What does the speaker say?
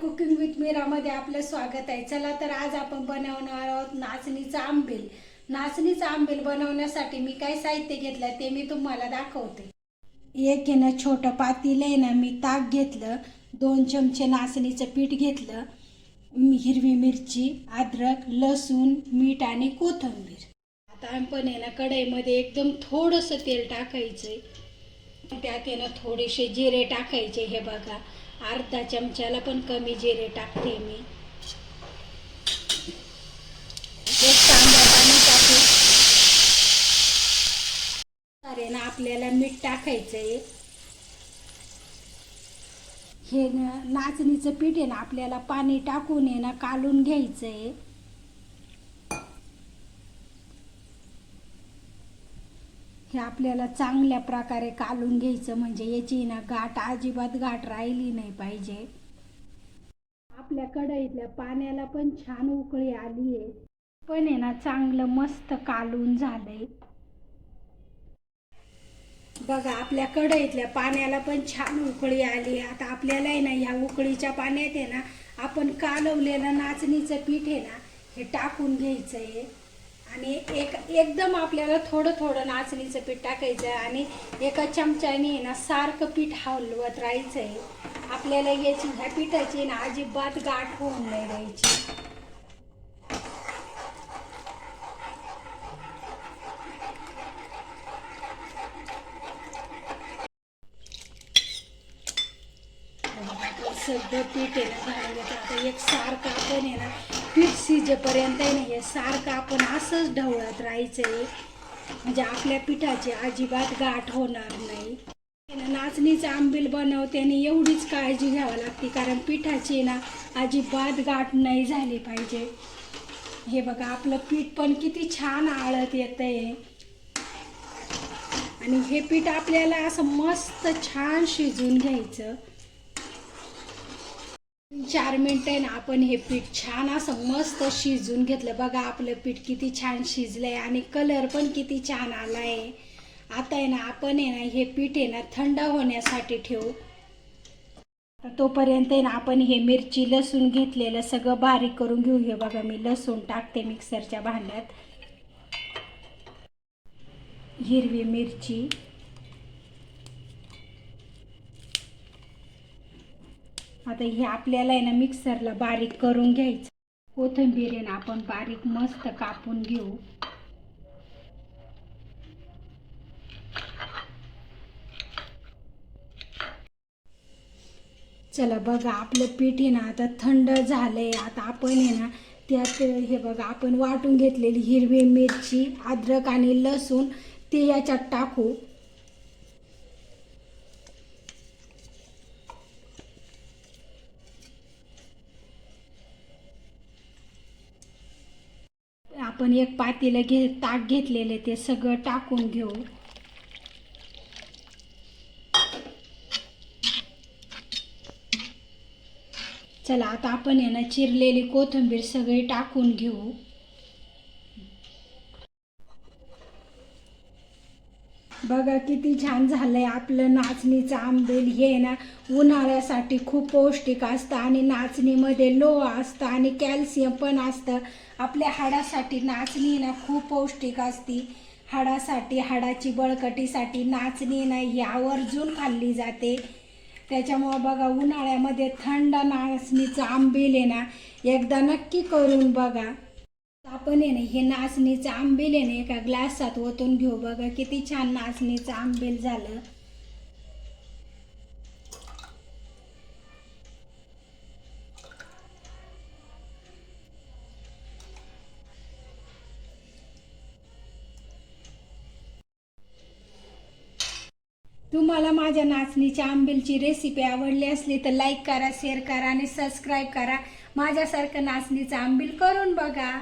Cooking with मीरामध्ये आपलं स्वागत आहे. चला तर आज आपण बनवणार आहोत नाचणीचं आंबेल. नाचणीचं आंबेल बनवण्यासाठी मी काय साहित्य घेतलं ते मी तुम्हाला दाखवते. एक आहे ना छोटं पातील आहे ना मी ताक घेतलं दोन चमचे नाचणीचं पीठ घेतलं हिरवी मिरची अद्रक लसूण मीठ आणि कोथिंबीर. आता आपण आहे ना कढईमध्ये एकदम थोडंसं तेल टाकायचं आहे त्यात आहे ना थोडेसे जिरे टाकायचे हे बघा. अर्धा चमच्याला पण कमी जिरे टाकते मी. एक ना आपल्याला मीठ टाकायचं आहे हे ना नाचणीचं पीठ आहे ना आपल्याला पाणी टाकून आहे ना कालून घ्यायचं आहे हे आपल्याला चांगल्या प्रकारे कालून घ्यायचं म्हणजे याची ना गाठ अजिबात गाठ राहिली नाही पाहिजे. आपल्या कढईतल्या पाण्याला पण छान उकळी आली आहे. पण आहे ना चांगलं मस्त कालून झालंय. बघा आपल्या कढईतल्या पाण्याला पण छान उकळी आली आता आपल्याला आहे ना ह्या उकळीच्या पाण्यात आहे ना आपण कालवलेलं नाचणीचं पीठ आहे ना हे टाकून घ्यायचं आहे आणि एक एकदम आपल्याला थोडं थोडं नाचणीचं पीठ टाकायचं आहे आणि एका चमच्याने आहे ना सारखं पीठ हलवत राहायचं आहे आपल्याला याची ह्या पिठाची ना अजिबात गाठ होऊन नाही द्यायची. सगळं पीठ आहे ना घालून आता एक सारखं आपण आहे ना पीठ शिजेपर्यंत आहे सारखं आपण असंच ढवळत राहायचं आहे म्हणजे आपल्या पिठाची अजिबात गाठ होणार नाही. नाचणीचं आंबील बनवताना एवढीच काळजी घ्यावी लागते कारण पिठाची ना अजिबात गाठ नाही झाली पाहिजे. हे बघा आपलं पीठ पण किती छान आळत येतं आहे आणि हे पीठ आपल्याला असं मस्त छान शिजून घ्यायचं. चार मिनटं आहे ना आपण हे पीठ छान असं मस्त शिजून घेतलं. बघा आपलं पीठ किती छान शिजलं आहे आणि कलर पण किती छान आला आहे आता आहे ना आपण आहे ना हे पीठ आहे ना थंड होण्यासाठी ठेवू. तोपर्यंत आहे ना आपण हे मिरची लसूण घेतलेलं सगळं बारीक करून घेऊ. हे बघा मी लसूण टाकते मिक्सरच्या भांड्यात. हिरवी मिरची. आता हे आपल्याला आहे ना मिक्सरला बारीक करून घ्यायचं. कोथिंबीर आहे ना आपण बारीक मस्त कापून घेऊ. चला बघा आपलं पीठ आहे ना आता थंड झालंय. आता आपण आहे ना त्यात हे बघा आपण वाटून घेतलेली हिरवी मिरची अद्रक आणि लसूण ते याच्यात टाकू. आपण एक पातेलं घे ताक घेतलेले ते सगळं टाकून घेऊ. चला आता आपण यानं चिरलेली कोथिंबीर सगळी टाकून घेऊ. बघा किती छान झालं आहे आपलं नाचणीचं आंबेल. हे ना उन्हाळ्यासाठी खूप पौष्टिक असतं आणि नाचणीमध्ये लोह असतं आणि कॅल्शियम पण असतं. आपल्या हाडासाठी नाचणी ना खूप पौष्टिक असते. हाडासाठी हाडाची बळकटीसाठी नाचणी ना ही आवर्जून खाल्ली जाते. त्याच्यामुळं बघा उन्हाळ्यामध्ये थंड नाचणीचं आंबेल आहे ना एकदा नक्की करून बघा. आपण आहे ना हे नाचणीचं आंबील आहे ना एका ग्लासात ओतून घेऊ. बघा किती छान नाचणीचं आंबेल झालं. तुम्हाला माझ्या नाचणीच्या आंबीलची रेसिपी आवडली असली तर लाईक करा शेअर करा आणि सबस्क्राईब करा. माझ्यासारखं नाचणीचं आंबील करून बघा.